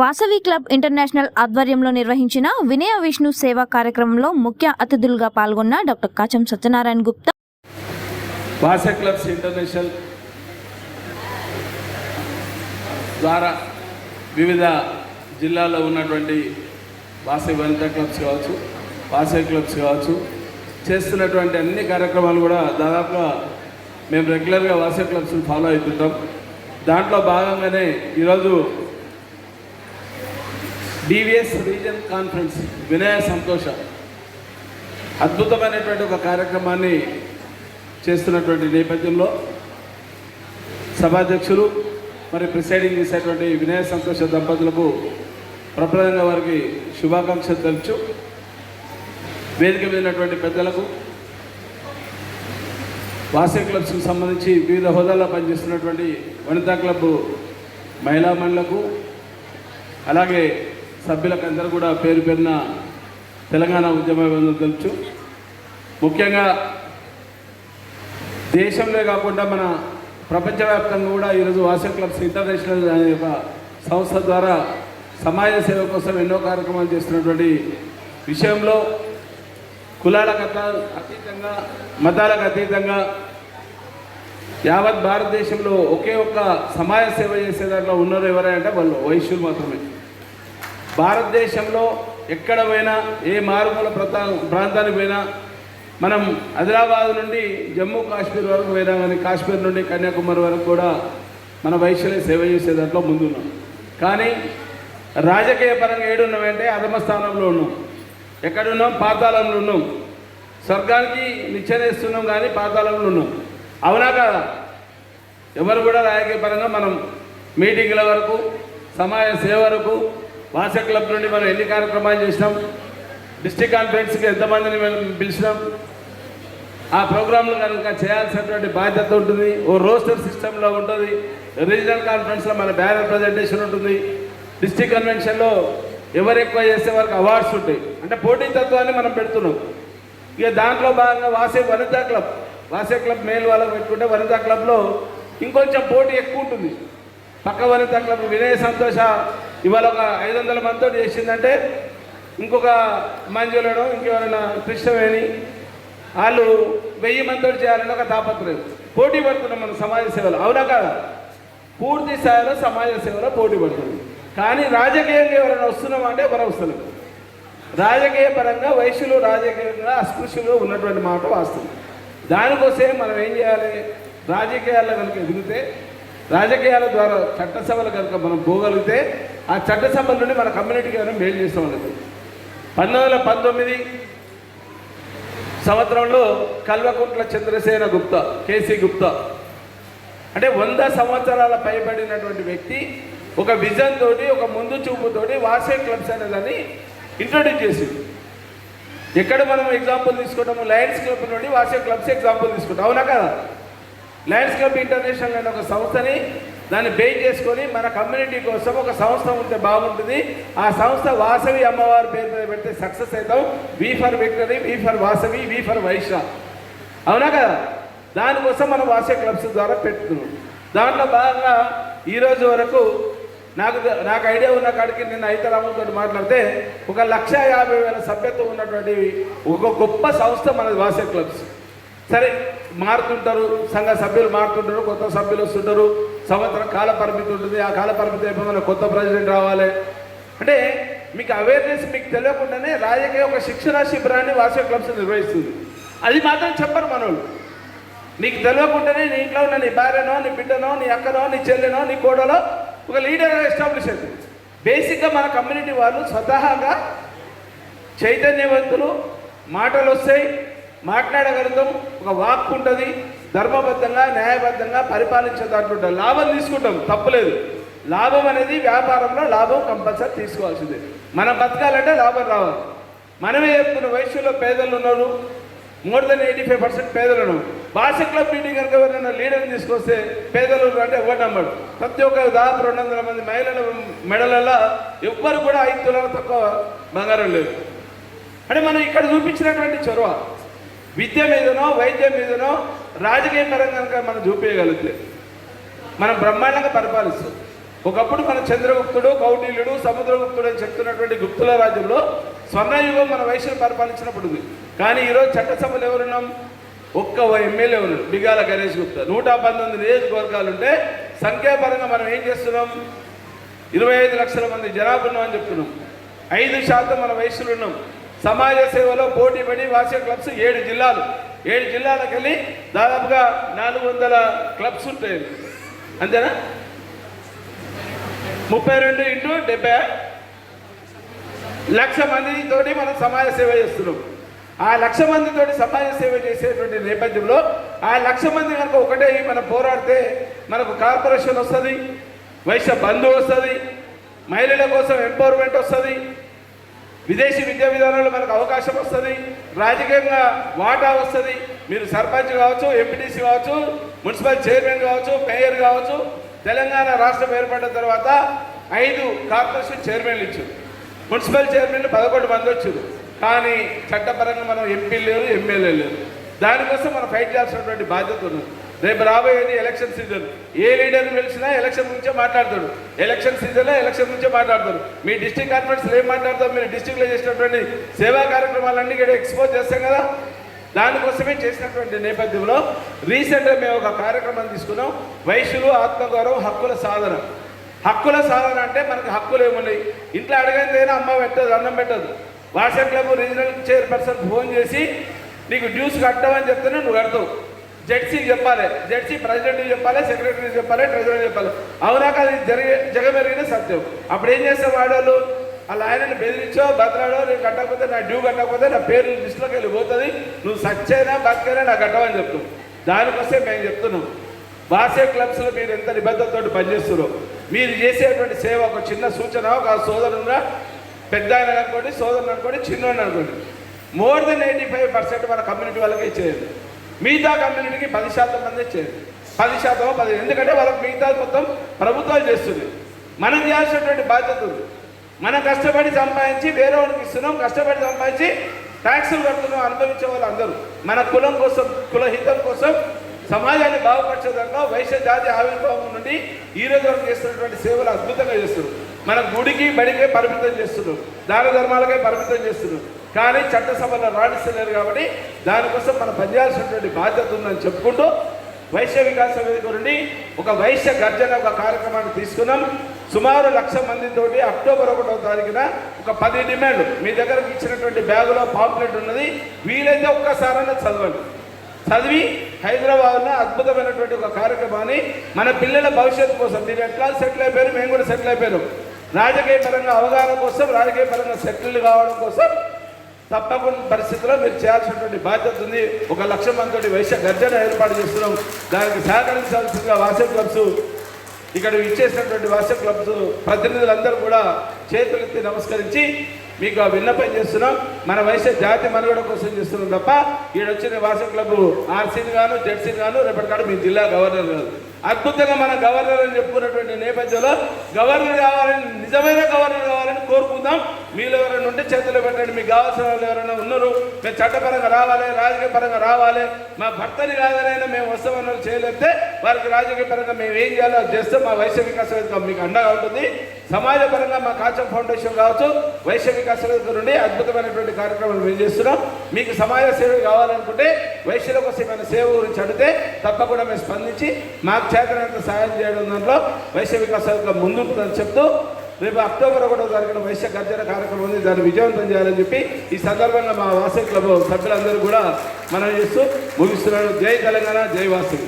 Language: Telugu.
వాసవి క్లబ్ ఇంటర్నేషనల్ ఆధ్వర్యంలో నిర్వహించిన వినయ విష్ణు సేవా కార్యక్రమంలో ముఖ్య అతిథులుగా పాల్గొన్న doctor Kacham Satyanarayana Gupta. Vasa clubs international ద్వారా వివిధ జిల్లాల్లో ఉన్నటువంటి వాసవి వనిత క్లబ్స్ కావచ్చు వాసవి క్లబ్స్ కావచ్చు చేస్తున్నటువంటి అన్ని కార్యక్రమాలు కూడా దాదాపుగా మేము రెగ్యులర్గా వాసవి క్లబ్స్ని ఫాలో అవుతుంటాం. దాంట్లో భాగంగానే ఈరోజు డివిఎస్ రీజన్ కాన్ఫరెన్స్ వినయ సంతోష. అద్భుతమైనటువంటి ఒక కార్యక్రమాన్ని చేస్తున్నటువంటి నేపథ్యంలో సభాధ్యక్షులు మరి ప్రిసైడింగ్ చేసేటువంటి వినయ సంతోష దంపతులకు ప్రప్రదంగా వారికి శుభాకాంక్షలు తెలుచు వేదిక మీదటువంటి పెద్దలకు వాసే క్లబ్స్కి సంబంధించి వివిధ హోదాల్లో పనిచేస్తున్నటువంటి వనితా క్లబ్ మహిళా మహిళలకు అలాగే సభ్యులకు అందరూ కూడా పేరు పెరిన తెలంగాణ ఉద్యమ తెలుసు ముఖ్యంగా దేశంలో కాకుండా మన ప్రపంచవ్యాప్తంగా కూడా ఈరోజు వాసర్ క్లబ్స్ ఇంటర్నేషనల్ అనే ఒక సంస్థ ద్వారా సమాజ సేవ కోసం ఎన్నో కార్యక్రమాలు చేస్తున్నటువంటి విషయంలో కులాలకు అతీతంగా మతాలకు అతీతంగా యావత్ భారతదేశంలో ఒకే ఒక్క సమాజ సేవ చేసే దాంట్లో ఉన్నారు ఎవరంటే వాళ్ళు వైశ్యులు మాత్రమే. భారతదేశంలో ఎక్కడ పోయినా ఏ మారుమూల ప్రాంతా ప్రాంతానికి పోయినా మనం ఆదిలాబాద్ నుండి జమ్మూ కాశ్మీర్ వరకు పోయినా కానీ కాశ్మీర్ నుండి కన్యాకుమారి వరకు కూడా మన వైశ్యులే సేవ చేసే దాంట్లో ముందున్నాం. కానీ రాజకీయ పరంగా ఏడున్నామంటే అధమ స్థానంలో ఉన్నాం. ఎక్కడున్నాం? పాతాళంలో ఉన్నాం. స్వర్గానికి నిచ్చెనేస్తున్నాం కానీ పాతాళంలో ఉన్నాం. అవునా కదా? ఎవరు కూడా రాజకీయ పరంగా మనం మీటింగ్ల వరకు సమాజ సేవ వరకు వాస క్లబ్ నుండి మనం ఎన్ని కార్యక్రమాలు చేసినాం? డిస్టిక్ కాన్ఫరెన్స్కి ఎంతమందిని మనం పిలిచినాం? ఆ ప్రోగ్రాంలు కనుక చేయాల్సినటువంటి బాధ్యత ఉంటుంది. ఓ రోస్టర్ సిస్టంలో ఉంటుంది. రీజనల్ కాన్ఫరెన్స్లో మన బ్యానర్ ప్రజెంటేషన్ ఉంటుంది. డిస్టిక్ కన్వెన్షన్లో ఎవరు ఎక్కువ చేసే వారికి అవార్డ్స్ ఉంటాయి. అంటే పోటీతత్వాన్ని మనం పెడుతున్నాం. ఇక దాంట్లో భాగంగా వాసే వనితా క్లబ్. వాసే క్లబ్ మేల్ వాళ్ళకు పెట్టుకుంటే వనితా క్లబ్లో ఇంకొంచెం పోటీ ఎక్కువ ఉంటుంది. పక్క వనితా క్లబ్ వినయ సంతోష ఇవాళ ఒక ఐదు వందల మందితో చేసిందంటే ఇంకొక మంజులను ఇంకెవరైనా కృష్ణవేణి వాళ్ళు వెయ్యి మందితో చేయాలని ఒక తాపత్రయం పోటీ పడుతున్నాం మనం సమాజ సేవలు. అవునా కాదా? పూర్తి స్థాయిలో సమాజ సేవలో పోటీ పడుతుంది కానీ రాజకీయంగా ఎవరైనా వస్తున్నాం అంటే ఎవరు వస్తలేం రాజకీయ పరంగా వైశ్యులు రాజకీయంగా అస్పృశ్యులు ఉన్నటువంటి మాట వాస్తుంది దానికోసమే మనం ఏం చేయాలి? రాజకీయాల్లో కనుక ఎదిగితే రాజకీయాల ద్వారా చట్టసభలు కనుక మనం పోగలిగితే ఆ చట్టసభల నుండి మన కమ్యూనిటీకి ఏమైనా మేలు చేస్తూ ఉండదు పంతొమ్మిది వందల పంతొమ్మిది సంవత్సరంలో కల్వకుంట్ల చంద్రసేన గుప్తా కేసీ గుప్తా. అంటే వంద సంవత్సరాల పైబడినటువంటి వ్యక్తి ఒక విజన్ తోటి ఒక ముందు చూపుతోటి వాసే క్లబ్స్ అనేదాన్ని ఇంట్రొడ్యూస్ చేసింది ఎక్కడ మనం ఎగ్జాంపుల్ తీసుకుంటాము లయన్స్ క్లబ్ నుండి వాసే క్లబ్స్ ఎగ్జాంపుల్ తీసుకుంటాం. అవునా కదా? లయన్స్ క్లబ్ ఇంటర్నేషనల్ అనే ఒక సంస్థని దాన్ని బేస్ చేసుకొని మన కమ్యూనిటీ కోసం ఒక సంస్థ ఉంటే బాగుంటుంది. ఆ సంస్థ వాసవి అమ్మవారి పేరు మీద పెడితే సక్సెస్ అవుతాం. V for victory V for Vasavi V for Vysya అవునా కదా? దానికోసం మనం వాసవి క్లబ్స్ ద్వారా పెట్టుకున్నాం. దాంట్లో భాగంగా ఈరోజు వరకు నాకు నాకు ఐడియా ఉన్న కాడికి నేను ఐతరాములతో మాట్లాడితే ఒక లక్ష యాభై వేల సభ్యత్వం ఉన్నటువంటి ఒక గొప్ప సంస్థ మన వాసవి క్లబ్స్. సరే మారుతుంటారు సంఘ సభ్యులు మారుతుంటారు కొత్త సభ్యులు వస్తుంటారు. సంవత్సరం కాల పరిమితి ఉంటుంది. ఆ కాల పరిమితి అయిపోయిన కొత్త ప్రెసిడెంట్ రావాలి. అంటే మీకు అవేర్నెస్ మీకు తెలియకుండానే రాజకీయ ఒక శిక్షణ శిబిరాన్ని వాసవి క్లబ్స్ నిర్వహిస్తుంది. అది మాత్రం చెప్పరు మనోళ్ళు. నీకు తెలియకుండానే నీ ఇంట్లో ఉన్న నీ భార్యనో నీ బిడ్డనో నీ అక్కనో నీ చెల్లెనో నీ కోడలో ఒక లీడర్ ఎస్టాబ్లిష్ అవుతుంది బేసిక్గా మన కమ్యూనిటీ వాళ్ళు స్వతహాగా చైతన్యవంతులు మాటలు వస్తాయి మాట్లాడగలుగుతాం. ఒక వాక్ ఉంటుంది. ధర్మబద్ధంగా న్యాయబద్ధంగా పరిపాలించే దాంట్లో ఉంటుంది లాభం తీసుకుంటాం. తప్పులేదు. లాభం అనేది వ్యాపారంలో లాభం కంపల్సరీ తీసుకోవాల్సిందే. మనం బతకాలంటే లాభం రావాలి. మనమే చెప్తున్న వయసులో పేదలు ఉన్నారు. More than eighty five percent పేదలు ఉన్నారు. భాష క్లబ్ మీటింగ్ కనుక ఎవరైనా లీడర్ని తీసుకొస్తే పేదలు అంటే ఒకటి నమ్మడు ప్రతి ఒక్క దాదాపు రెండు వందల మంది మహిళల మెడలలో ఎవ్వరు కూడా ఐదు తులాల తక్కువ బంగారం లేదు. అంటే మనం ఇక్కడ చూపించినటువంటి చొరవ విద్య మీదనో వైద్యం మీదనో రాజకీయ పరంగా కనుక మనం చూపించగలిగితే మనం బ్రహ్మాండంగా పరిపాలిస్తాం. ఒకప్పుడు మన చంద్రగుప్తుడు కౌటిల్యుడు సముద్రగుప్తుడు అని చెప్తున్నటువంటి గుప్తుల రాజ్యంలో స్వర్ణయుగం మన వైశ్యులు పరిపాలించినప్పుడు ఉంది కానీ ఈరోజు చట్టసభలు ఎవరున్నాం? ఒక్క ఎమ్మెల్యే ఉన్నారు బిగాల గణేష్ గుప్తా. నూట పంతొమ్మిది నియోజకవర్గాలు ఉంటే సంఖ్యాపరంగా మనం ఏం చేస్తున్నాం? ఇరవై ఐదు లక్షల మంది జనాభా ఉన్నామని చెప్తున్నాం. ఐదు శాతం మన వయసులో ఉన్నాం. సమాజ సేవలో పోటీ పడి వాసే క్లబ్స్ ఏడు జిల్లాలు. ఏడు జిల్లాలకు వెళ్ళి దాదాపుగా నాలుగు వందల క్లబ్స్ ఉంటాయి. అంతేనా? ముప్పై రెండు ఇంటూ డెబ్బై లక్ష మందితోటి మనం సమాజ సేవ చేస్తున్నాం. ఆ లక్ష మందితోటి సమాజ సేవ చేసేటువంటి నేపథ్యంలో ఆ లక్ష మంది కనుక ఒకటే మనం పోరాడితే మనకు కార్పొరేషన్ వస్తుంది వైశ్య బంధు వస్తుంది మహిళల కోసం ఎంపవర్మెంట్ వస్తుంది విదేశీ విద్యా విధానంలో మనకు అవకాశం వస్తుంది. రాజకీయంగా వాటా వస్తుంది. మీరు సర్పంచ్ కావచ్చు ఎంపీటీసీ కావచ్చు మున్సిపల్ చైర్మన్ కావచ్చు మేయర్ కావచ్చు తెలంగాణ రాష్ట్రం ఏర్పడిన తర్వాత ఐదు కార్పొరేషన్ చైర్మన్లు ఇచ్చారు. మున్సిపల్ చైర్మన్లు పదకొండు మంది వచ్చారు. కానీ చట్టపరంగా మనం ఎంపీలు లేరు ఎమ్మెల్యే లేరు. దానికోసం మనం ఫైట్ చేయాల్సినటువంటి బాధ్యత ఉన్నది. రేపు రాబోయేది ఎలక్షన్ సీజన్ ఏ లీడర్ పిలిచినా ఎలక్షన్ గురించే మాట్లాడతాడు. ఎలక్షన్ సీజన్లో ఎలక్షన్ గురించే మాట్లాడతాడు. మీ డిస్టిక్ కార్పొరేట్స్లో ఏం మాట్లాడతారు? మీరు డిస్టిక్లో చేసినటువంటి సేవా కార్యక్రమాలన్నీ ఇక్కడ ఎక్స్పోజ్ చేస్తాం కదా. దానికోసమే చేసినటువంటి నేపథ్యంలో రీసెంట్గా మేము ఒక కార్యక్రమం తీసుకున్నాం. వైశ్యులు ఆత్మగౌరవం హక్కుల సాధన. హక్కుల సాధన అంటే మనకు హక్కులు ఏమున్నాయి? ఇంట్లో అడగందేనా అమ్మ పెట్టదు అన్నం పెట్టదు. WhatsApp club regional chairperson phone చేసి నీకు డ్యూస్ కట్టమని చెప్తేనే నువ్వు కడతావు. జడ్సీకి చెప్పాలి. జడ్సీ ప్రెసిడెంట్ చెప్పాలి సెక్రటరీ చెప్పాలి ట్రెజరీ చెప్పాలి. అవునా అది జరిగే జగమెరిగిన సత్యం. అప్పుడు ఏం చేస్తాం ఆడవాళ్ళు వాళ్ళ లాయనని బెదిరించో బతలాడో నేను కట్టకపోతే నా డ్యూ కట్టకపోతే నా పేరు లిస్టులోకి వెళ్ళిపోతుంది. నువ్వు సచ్చైనా బతికైనా నా కట్టమని చెప్తావు దానికోసం మేము చెప్తున్నాం. బాసే క్లబ్స్లో మీరు ఎంత నిబద్ధతతో పనిచేస్తున్నారో. మీరు చేసేటువంటి సేవ ఒక చిన్న సూచన ఒక సోదరుగా పెద్ద ఆయన అనుకోండి సోదరుని అనుకోండి చిన్నోడిని అనుకోండి. More than eighty five percent మన కమ్యూనిటీ వాళ్ళకే ఇచ్చేది మిగతా కమ్యూనిటీకి పది శాతం మంది ఇచ్చేది పది శాతం పది ఎందుకంటే వాళ్ళకి మిగతా మొత్తం ప్రభుత్వాలు చేస్తుంది. మనం చేయాల్సినటువంటి బాధ్యత ఉంది. మనం కష్టపడి సంపాదించి వేరే వాళ్ళకి ఇస్తున్నాం కష్టపడి సంపాదించి ట్యాక్సులు కడుతున్నాం అనుభవించే వాళ్ళు అందరూ. మన కులం కోసం కుల హితం కోసం సమాజాన్ని బాగుపరిచేదాకా వైశ్య జాతి ఆవిర్భావం నుండి ఈ రోజు వరకు చేస్తున్నటువంటి సేవలు అద్భుతంగా చేస్తున్నారు. మన గుడికి బడికే పరిమితం చేస్తున్నారు. దాన ధర్మాలకే పరిమితం చేస్తున్నారు. కానీ చట్టసభలో రాణిస్తలేరు కాబట్టి దానికోసం మనం పనిచేయాల్సినటువంటి బాధ్యత ఉందని చెప్పుకుంటూ వైశ్య వికాస వేదిక నుండి ఒక వైశ్య గర్జన ఒక కార్యక్రమాన్ని తీసుకున్నాం. సుమారు లక్ష మందితోటి అక్టోబర్ ఒకటో తారీఖున ఒక పది డిమాండ్లు మీ దగ్గరకు ఇచ్చినటువంటి బ్యాగులో పాంప్లెట్ ఉన్నది. వీలైతే ఒక్కసారైనా చదవండి. చదివి హైదరాబాద్లో అద్భుతమైనటువంటి ఒక కార్యక్రమాన్ని మన పిల్లల భవిష్యత్తు కోసం మీరు ఎట్లా సెటిల్ అయిపోయారు. మేము కూడా సెటిల్ అయిపోయాం రాజకీయ పరంగా అవగాహన కోసం రాజకీయ పరంగా సెటిల్ కావడం కోసం తప్పకుండా పరిస్థితిలో మీరు చేయాల్సినటువంటి బాధ్యత ఉంది. ఒక లక్ష మందితోటి వైశ్య గర్జన ఏర్పాటు చేస్తున్నాం. దానికి సహకరించాల్సిందిగా వాసే క్లబ్స్ ఇక్కడ ఇచ్చేసినటువంటి వాసే క్లబ్స్ ప్రతినిధులందరూ కూడా చేతులెత్తి నమస్కరించి మీకు ఆ విన్నపం చేస్తున్నాం. మన వైశ్య జాతి మనుగడ కోసం చేస్తున్నాం తప్ప ఈడొచ్చిన వాట్సాప్ క్లబ్ ఆర్సీని గాను జెడ్సీని గాను రేపటికాడు మీ జిల్లా గవర్నర్ గారు. అద్భుతంగా మన గవర్నర్ అని చెప్పుకున్నటువంటి నేపథ్యంలో గవర్నర్ కావాలని నిజమైన గవర్నర్ కావాలని కోరుకుందాం. మీలో ఎవరైనా ఉంటే చేతులు పెట్టండి. మీకు కావాల్సిన వాళ్ళు ఎవరైనా ఉన్నారు మేము చట్టపరంగా రావాలి రాజకీయ పరంగా రావాలి. మా భర్తని కాదనైనా మేము వస్తామన్న చేయలేకపోతే వారికి రాజకీయ పరంగా మేము ఏం చేయాలో చేస్తే మా వైశ్య వికాస వేదిక మీకు అండగా ఉంటుంది. సమాజపరంగా మా కాచం ఫౌండేషన్ కావచ్చు వైశ్య వికాస వేదిక నుండి అద్భుతమైనటువంటి కార్యక్రమాలు మేము చేస్తున్నాం. మీకు సమాజ సేవ కావాలనుకుంటే వైశ్యుల కోసం ఏమైనా సేవ గురించి అడిగితే తప్పకుండా మేము స్పందించి మాకు చేతనంత సహాయం చేయడం దాంట్లో వైశ్య వికాస ముందుంటుందని చెప్తూ రేపు అక్టోబర్ ఒకటో తారీఖున వైశ్య గర్జన కార్యక్రమం ఉంది దాన్ని విజయవంతం చేయాలని చెప్పి ఈ సందర్భంగా మా వాసవి క్లబ్ సభ్యులందరూ కూడా మనం చేస్తూ ముగిస్తున్నాను. జై తెలంగాణ జై వాసవి.